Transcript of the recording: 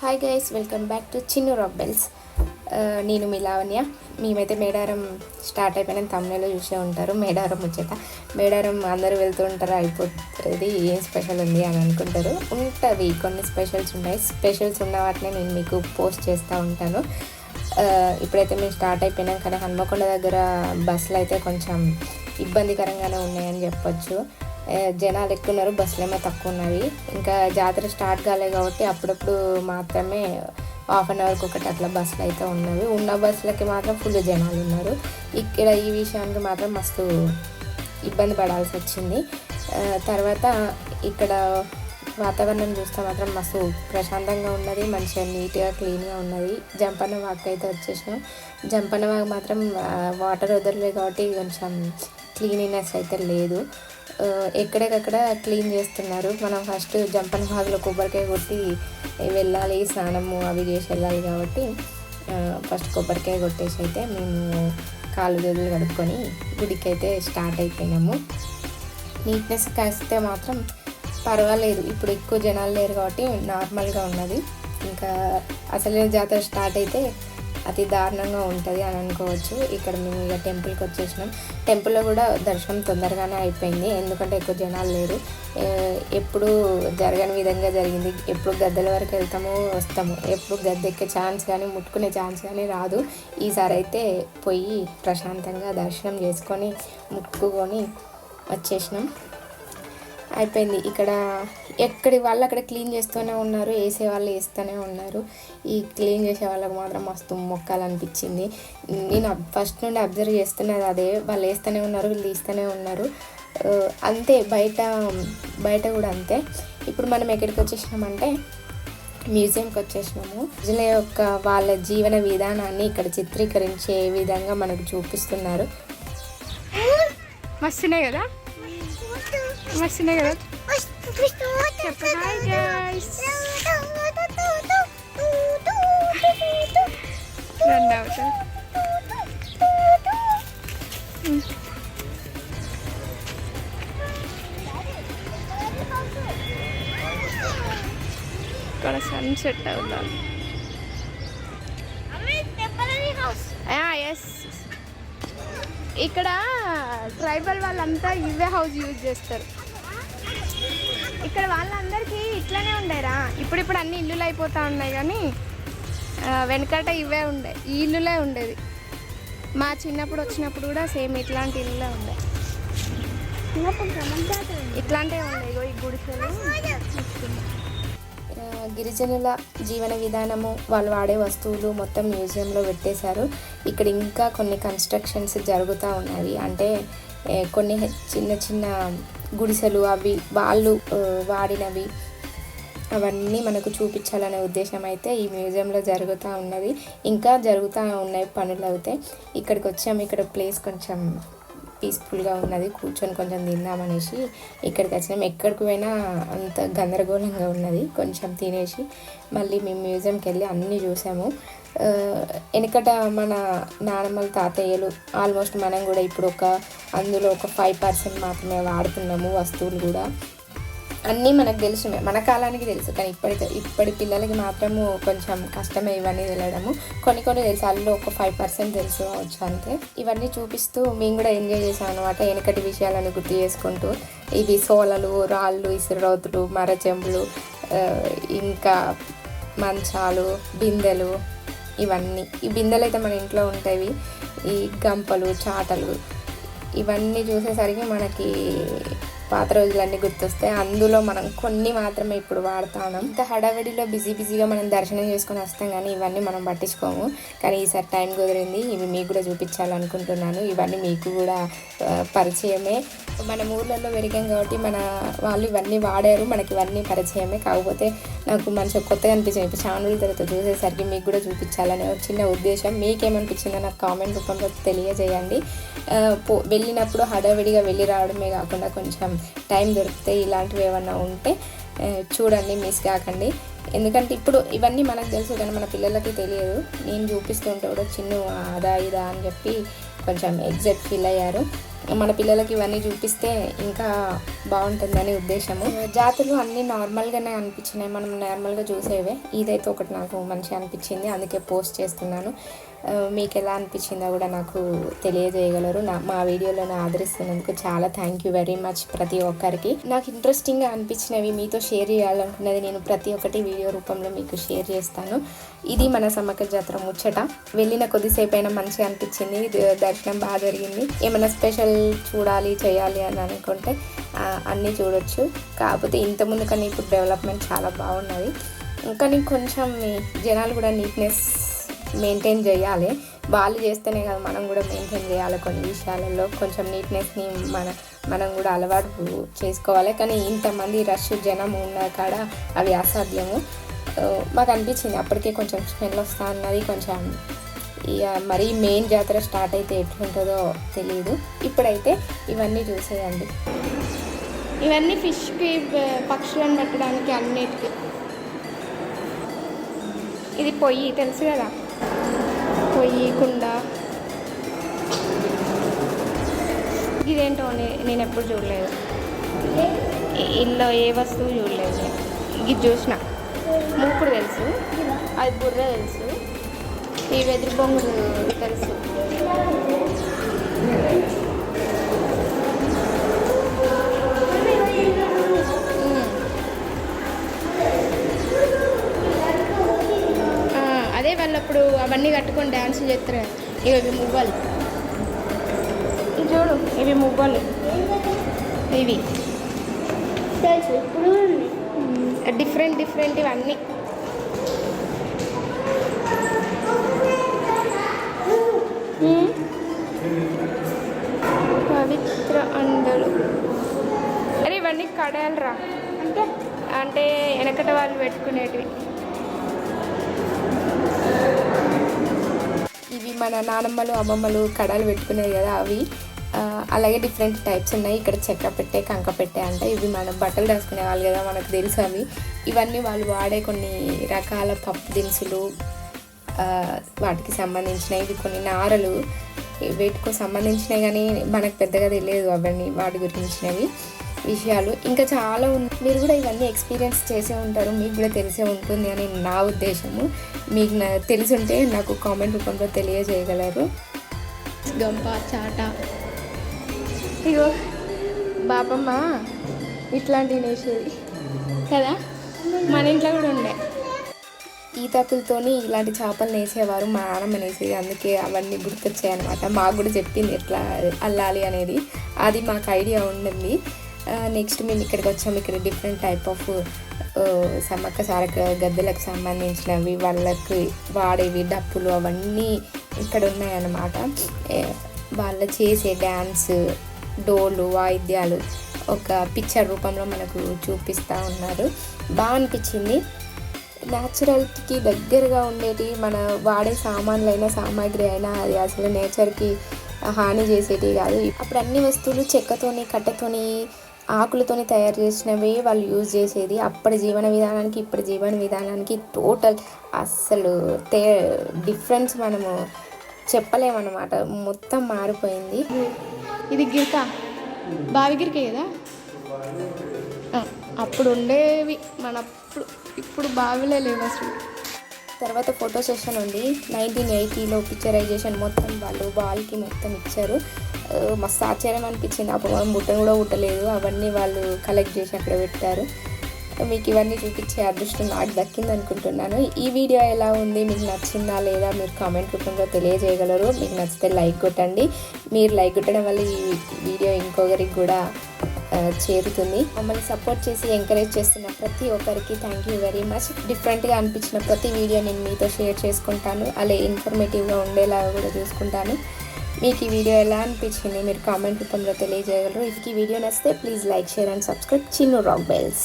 Hi guys welcome back to Chinnu రబ్బెల్స్ నేను మీ లావణ్య. మేమైతే మేడారం స్టార్ట్ అయిపోయిన తమిళలో చూసే ఉంటారు. మేడారం ముచ్చట. మేడారం అందరూ వెళ్తూ ఉంటారు. అయిపోతుంది. ఏం స్పెషల్ ఉంది అని అనుకుంటారు. ఉంటుంది కొన్ని స్పెషల్స్ ఉన్నాయి. స్పెషల్స్ ఉన్న వాటిని నేను మీకు పోస్ట్ చేస్తూ ఉంటాను. Uh, ఇప్పుడైతే మేము స్టార్ట్ అయిపోయినాం కానీ హన్మకొండ దగ్గర బస్సులు అయితే కొంచెం ఇబ్బందికరంగానే ఉన్నాయని చెప్పొచ్చు. జనాలు ఎక్కువ ఉన్నారు బస్సులు ఏమో తక్కువ ఉన్నవి ఇంకా జాతర స్టార్ట్ కాలే కాబట్టి అప్పుడప్పుడు మాత్రమే హాఫ్ అన్ అవర్కి ఒకటి అట్లా బస్సులు అయితే ఉన్నవి. ఉన్న బస్సులకి మాత్రం ఫుల్ జనాలు ఉన్నారు. ఇక్కడ ఈ విషయానికి మాత్రం మస్తు ఇబ్బంది పడాల్సి వచ్చింది. తర్వాత ఇక్కడ వాతావరణం చూస్తే మాత్రం మస్తు ప్రశాంతంగా ఉన్నది మంచిగా నీట్గా క్లీన్గా ఉన్నది. జంపన్న వాక్ అయితే వచ్చేసినాం. జంపన్న వాక్ మాత్రం వాటర్ వదలలేదు కాబట్టి కొంచెం క్లీనినెస్ అయితే లేదు. ఎక్కడికక్కడ క్లీన్ చేస్తున్నారు. మనం ఫస్ట్ జంపన్ వాగ్లో కొబ్బరికాయ కొట్టి వెళ్ళాలి స్నానము అవి చేసి వెళ్ళాలి కాబట్టి ఫస్ట్ కొబ్బరికాయ కొట్టేసి అయితే మేము కాలు చేతులు కడుక్కొని గుడికి అయితే స్టార్ట్ అయిపోయినాము. నీట్నెస్ కలిస్తే మాత్రం పర్వాలేదు. ఇప్పుడు ఎక్కువ జనాలు లేరు కాబట్టి నార్మల్గా ఉన్నది. ఇంకా అసలు జాతర స్టార్ట్ అయితే అతి దారుణంగా ఉంటుంది అని అనుకోవచ్చు. ఇక్కడ మేము ఇక టెంపుల్కి వచ్చేసినాం. టెంపుల్లో కూడా దర్శనం తొందరగానే అయిపోయింది. ఎందుకంటే ఎక్కువ జనాలు లేరు. ఎప్పుడు జరగని విధంగా జరిగింది. ఎప్పుడు గద్దెల వరకు వెళ్తాము వస్తాము. ఎప్పుడు గద్దె ఎక్కే ఛాన్స్ కానీ ముట్టుకునే ఛాన్స్ కానీ రాదు. ఈసారి అయితే పోయి ప్రశాంతంగా దర్శనం చేసుకొని ముట్టుకొని వచ్చేసినాం. అయిపోయింది. ఇక్కడ ఎక్కడి వాళ్ళు అక్కడ క్లీన్ చేస్తూనే ఉన్నారు వేసే వాళ్ళు వేస్తూనే ఉన్నారు. ఈ క్లీన్ చేసే వాళ్ళకి మాత్రం మస్తు మొక్కాలనిపించింది నేను ఫస్ట్ నుండి అబ్జర్వ్ చేస్తున్నది అదే వాళ్ళు వేస్తూనే ఉన్నారు వీళ్ళు తీస్తూనే ఉన్నారు. అంతే బయట బయట కూడా అంతే. ఇప్పుడు మనం ఎక్కడికి వచ్చేసినామంటే మ్యూజియంకి వచ్చేసినాము. ప్రజల యొక్క వాళ్ళ జీవన విధానాన్ని ఇక్కడ చిత్రీకరించే విధంగా మనకు చూపిస్తున్నారు. మస్తున్నాయి కదా? మస్తున్నాయి కదా? హాయ్ గైస్ రండి అవుతా ఇక్కడ సన్సెట్ అవుతాను ఎస్ ఇక్కడ ట్రైబల్ వాళ్ళంతా ఇవే హౌస్ యూజ్ చేస్తారు. ఇక్కడ వాళ్ళందరికీ ఇట్లానే ఉండేరా. ఇప్పుడు ఇప్పుడు అన్ని ఇల్లులు అయిపోతా ఉన్నాయి కానీ వెనకట ఇవే ఉండే. ఈ ఇల్లులే ఉండేది. మా చిన్నప్పుడు వచ్చినప్పుడు కూడా సేమ్ ఇట్లాంటి ఇల్లులే ఉండే. ఇట్లాంటివి ఉండే. ఇగో ఈ గుడిసెలు. గిరిజనుల జీవన విధానము వాళ్ళు వాడే వస్తువులు మొత్తం మ్యూజియంలో పెట్టేశారు. ఇక్కడ ఇంకా కొన్ని కన్స్ట్రక్షన్స్ జరుగుతూ ఉన్నాయి అంటే కొన్ని చిన్న చిన్న గుడిసెలు అవి వాళ్ళు వాడినవి అవన్నీ మనకు చూపించాలనే ఉద్దేశం అయితే ఈ మ్యూజియంలో జరుగుతూ ఉన్నది. ఇంకా జరుగుతూ ఉన్నాయి పనులు అయితే ఇక్కడికి వచ్చాము ఇక్కడ ప్లేస్ కొంచెం పీస్ఫుల్గా ఉన్నది. కూర్చొని కొంచెం తిందామనేసి ఇక్కడికి వచ్చినాం ఎక్కడికి పోయినా అంత గందరగోళంగా ఉన్నది. కొంచెం తినేసి మళ్ళీ మేము మ్యూజియంకి వెళ్ళి అన్నీ చూసాము. వెనకట మన నానమ్మల తాతయ్యలు ఆల్మోస్ట్ మనం కూడా ఇప్పుడు ఒక అందులో ఒక ఫైవ్ పర్సెంట్ మాత్రమే వాడుతున్నాము వస్తువులు కూడా. అన్నీ మనకు తెలుసు మన కాలానికి తెలుసు కానీ ఇప్పటి ఇప్పటి పిల్లలకి మాత్రము కొంచెం కష్టమే ఇవన్నీ తెలియడము కొన్ని కొన్ని తెలుసు అందులో ఒక ఫైవ్ పర్సెంట్ తెలుసు కావచ్చు అంతే. ఇవన్నీ చూపిస్తూ మేము కూడా ఎంజాయ్ చేసాం అనమాట వెనకటి విషయాలను గుర్తు చేసుకుంటూ. ఇది సోలలు రాళ్ళు ఇసురౌతులు మరచెంబులు ఇంకా మంచాలు బిందెలు ఇవన్నీ. ఈ బిందెలు అయితే మన ఇంట్లో ఉంటాయి. ఈ గంపలు చాటలు ఇవన్నీ చూసేసరికి మనకి పాత రోజులన్నీ గుర్తొస్తాయి. అందులో మనం కొన్ని మాత్రమే ఇప్పుడు వాడుతాం ఇంత హడావిడిలో బిజీ బిజీగా మనం దర్శనం చేసుకొని వస్తాం కానీ ఇవన్నీ మనం పట్టించుకోము. కానీ ఈసారి టైం కుదిరింది. ఇవి మీకు కూడా చూపించాలనుకుంటున్నాను. ఇవన్నీ మీకు కూడా పరిచయమే. మన ఊర్లలో పెరిగాం కాబట్టి మన వాళ్ళు ఇవన్నీ వాడారు మనకి ఇవన్నీ పరిచయమే. కాకపోతే నాకు మంచిగా కొత్తగా అనిపించింది. ఇప్పుడు చాలా రోజుల తర్వాత చూసేసరికి మీకు కూడా చూపించాలనే ఒక చిన్న ఉద్దేశం. మీకేమనిపించిందో నాకు కామెంట్ రూపంలో తెలియజేయండి. పో వెళ్ళినప్పుడు హడావిడిగా వెళ్ళి రావడమే కాకుండా కొంచెం టైం దొరికితే ఇలాంటివి ఏమన్నా ఉంటే చూడండి మిస్ కాకండి. ఎందుకంటే ఇప్పుడు ఇవన్నీ మనకు తెలుసు కానీ మన పిల్లలకి తెలియదు. నేను చూపిస్తుంటే కూడా చిన్న అదా ఇదా అని చెప్పి కొంచెం ఎగ్జైట్ ఫీల్ అయ్యారు. మన పిల్లలకి ఇవన్నీ చూపిస్తే ఇంకా బాగుంటుందని ఉద్దేశము. జాతులు అన్నీ నార్మల్గానే అనిపించినాయి. మనం నార్మల్గా చూసేవే. ఇదైతే ఒకటి నాకు మంచిగా అనిపించింది. అందుకే పోస్ట్ చేస్తున్నాను. మీకు ఎలా అనిపించిందో కూడా నాకు తెలియజేయగలరు. నా మా వీడియోలను ఆదరిస్తున్నందుకు చాలా థ్యాంక్ యూ వెరీ మచ్ ప్రతి ఒక్కరికి. నాకు ఇంట్రెస్టింగ్గా అనిపించినవి మీతో షేర్ చేయాలనుకున్నది నేను ప్రతి ఒక్కటి వీడియో రూపంలో మీకు షేర్ చేస్తాను. ఇది మన సమ్మక్క జాతర ముచ్చట. వెళ్ళిన కొద్దిసేపు అయినా మంచిగా అనిపించింది. దర్శనం బాగా జరిగింది. ఏమైనా స్పెషల్ చూడాలి చేయాలి అని అనుకుంటే అన్నీ చూడొచ్చు. కాకపోతే ఇంతకుముందు కన్నా ఇప్పుడు డెవలప్మెంట్ చాలా బాగున్నది. కానీ కొంచెం జనాలు కూడా నీట్నెస్ మెయింటైన్ చేయాలి. వాళ్ళు చేస్తేనే కదా మనం కూడా మెయింటైన్ చేయాలి కొన్ని విషయాలలో. కొంచెం నీట్నెస్ని మన మనం కూడా అలవాటు చేసుకోవాలి. కానీ ఇంతమంది రష్ జనం ఉన్న కాడ అవి అసాధ్యము. మాకు అనిపించింది. అప్పటికే కొంచెం స్మెల్ వస్తా అన్నది కొంచెం ఇక మరీ మెయిన్ జాతర స్టార్ట్ అయితే ఎట్లుంటుందో తెలియదు ఇప్పుడైతే ఇవన్నీ చూసేయండి. ఇవన్నీ ఫిష్కి పక్షులను పెట్టడానికి అన్నిటికీ. ఇది పొయ్యి తెలుసు కదా? పొయ్యి కుండ ఇదేంటో నేను ఎప్పుడు చూడలేదు. ఇందులో ఏ వస్తువు చూడలేదు ఇది చూసిన. మూకుడు తెలుసు. అది బుర్ర తెలుసు. ఈ వెదురు బొంగులు తెలుసు. అవన్నీ కట్టుకొని డ్యాన్స్ చేస్తారు కదా. ఇవి మువ్వలు. చూడు ఇవి మువ్వలు. ఇవి. డిఫరెంట్ డిఫరెంట్ ఇవన్నీ. ఉమ్. పవిత్ర అండలు అరే ఇవన్నీ కడాలరా అంటే? అంటే వెనకట వాళ్ళు పెట్టుకునేటివి. మన నానమ్మలు అమ్మమ్మలు కడాలు పెట్టుకునేవి కదా అవి. అలాగే డిఫరెంట్ టైప్స్ ఉన్నాయి. ఇక్కడ చెక్క పెట్టే కంక పెట్టే అంటే ఇవి మనం బట్టలు రాసుకునే వాళ్ళు కదా మనకు తెలుసు అవి. ఇవన్నీ వాళ్ళు వాడే కొన్ని రకాల పప్పు దినుసులు వాటికి సంబంధించినవి. ఇవి కొన్ని నారలు వీటికి సంబంధించినవి కానీ మనకు పెద్దగా తెలియదు అవన్నీ వాటి గురించినవి. విషయాలు. ఇంకా చాలా ఉన్నాయి మీరు కూడా ఇవన్నీ ఎక్స్పీరియన్స్ చేసే ఉంటారు. మీకు కూడా తెలిసే ఉంటుంది అని నా ఉద్దేశము. మీకు నా- తెలిసి ఉంటే నాకు కామెంట్ రూపంలో తెలియజేయగలరు. గంప చాట. ఇగో బాపమ్మ ఇట్లాంటివి నేసేది కదా? మన ఇంట్లో కూడా ఉండే. ఈతకులతోని ఇలాంటి చేపలు నేసేవారు. మా నాన్నమ్మ నేసేది. అందుకే అవన్నీ గుర్తొచ్చాయి అనమాట మాకు కూడా చెప్పింది ఎట్లా అల్లాలి అనేది. అది మాకు ఐడియా ఉండింది. నెక్స్ట్ మేము ఇక్కడికి వచ్చాము ఇక్కడ different type of Sammakka Saraka గద్దెలకు సంబంధించినవి వాళ్ళకి వాడేవి డప్పులు అవన్నీ ఇక్కడ ఉన్నాయన్నమాట. వాళ్ళు చేసే డ్యాన్స్ డోలు వాయిద్యాలు ఒక పిక్చర్ రూపంలో మనకు చూపిస్తూ ఉన్నారు. బాగా అనిపించింది. న్యాచురల్కి దగ్గరగా ఉండేటి మన వాడే సామాన్లైన సామాగ్రి అయినా అది అసలు నేచర్కి హాని చేసేటివి కాదు. అప్పుడు అన్ని వస్తువులు చెక్కతోని కట్టెతోని ఆకులతోని తయారు చేసినవి వాళ్ళు యూజ్ చేసేది. అప్పటి జీవన విధానానికి ఇప్పటి జీవన విధానానికి టోటల్ అస్సలు తే డిఫరెన్స్ మనము చెప్పలేమన్నమాట. మొత్తం మారిపోయింది. ఇది గిరిక బావి గిరికే కదా అప్పుడు ఉండేవి మనప్పుడు ఇప్పుడు బావిలే లేవు అసలు తర్వాత ఫోటో సెషన్ ఉంది. నైన్టీన్ ఎయిటీలో పిక్చరైజేషన్ మొత్తం వాళ్ళు బాల్కి మొత్తం ఇచ్చారు. మస్తు ఆశ్చర్యం అనిపించింది. అప్పుడు మనం బుట్టను కూడా పుట్టలేదు అవన్నీ వాళ్ళు కలెక్ట్ చేసి అక్కడ పెట్టారు. మీకు ఇవన్నీ చూపించే అదృష్టం నాకు దక్కింది అనుకుంటున్నాను. ఈ వీడియో ఎలా ఉంది? మీకు నచ్చిందా లేదా? మీరు కామెంట్ రూపంలో తెలియజేయగలరు. మీకు నచ్చితే లైక్ కొట్టండి. మీరు లైక్ కొట్టడం వల్ల ఈ వీడియో ఇంకొకరికి కూడా చేరుతుంది. మమ్మల్ని సపోర్ట్ చేసి ఎంకరేజ్ చేస్తున్న ప్రతి ఒక్కరికి థ్యాంక్ యూ వెరీ మచ్ డిఫరెంట్గా అనిపించిన ప్రతి వీడియో నేను మీతో షేర్ చేసుకుంటాను. అలాగే ఇన్ఫర్మేటివ్గా ఉండేలాగా కూడా చూసుకుంటాను. మీకు ఈ వీడియో ఎలా అనిపించింది మీరు కామెంట్ రూపంలో తెలియజేయగలరు. ఇది వీడియో నచ్చితే please like share and subscribe Chinnu Rock Bells